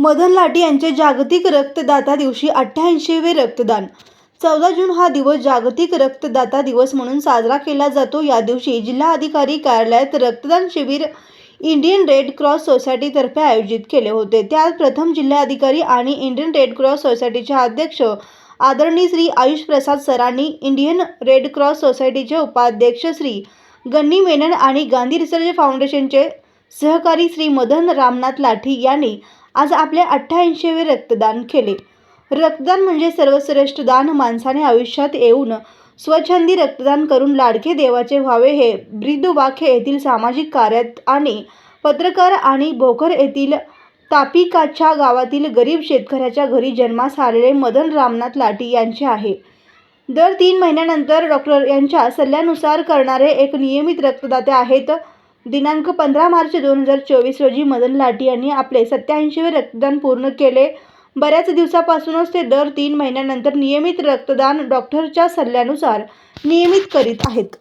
Madan latte यांचे जागतिक रक्तदाता दिवशी अठ्ठ्याऐंशीवे रक्तदान. चौदा जून हा दिवस जागतिक रक्तदाता दिवस म्हणून साजरा केला जातो. या दिवशी जिल्हाधिकारी कार्यालयात रक्तदान शिबिर इंडियन रेड क्रॉस सोसायटीतर्फे आयोजित केले होते. त्यात प्रथम जिल्हाधिकारी आणि इंडियन रेड क्रॉस सोसायटीचे अध्यक्ष आदरणीय श्री आयुष प्रसाद सरांनी इंडियन रेड क्रॉस सोसायटीचे उपाध्यक्ष श्री गन्नी मेनन आणि गांधी रिसर्च फाउंडेशनचे सहकारी श्री मदन रामनाथ लाठी यांनी आज आपले अठ्ठ्याऐंशीवे रक्तदान केले. रक्तदान म्हणजे सर्वश्रेष्ठ दान माणसाने आयुष्यात येऊन स्वच्छंदी रक्तदान करून लाडके देवाचे व्हावे हे ब्रिदवाखे येथील सामाजिक कार्यात आणि पत्रकार आणि भोकर येथील तापिकाच्या गावातील गरीब शेतकऱ्याच्या घरी जन्मास आलेले मदन रामनाथ लाठी यांचे आहे. दर तीन महिन्यानंतर डॉक्टर यांच्या सल्ल्यानुसार करणारे एक नियमित रक्तदाते आहेत दिनांक पंधरा मार्च दोन हजार चोवीस रोजी मदन लाठी यांनी आपले सत्याऐंशीवे रक्तदान पूर्ण केले. बऱ्याच दिवसापासूनच ते दर तीन महिन्यानंतर नियमित रक्तदान डॉक्टरच्या सल्ल्यानुसार नियमित करीत आहेत.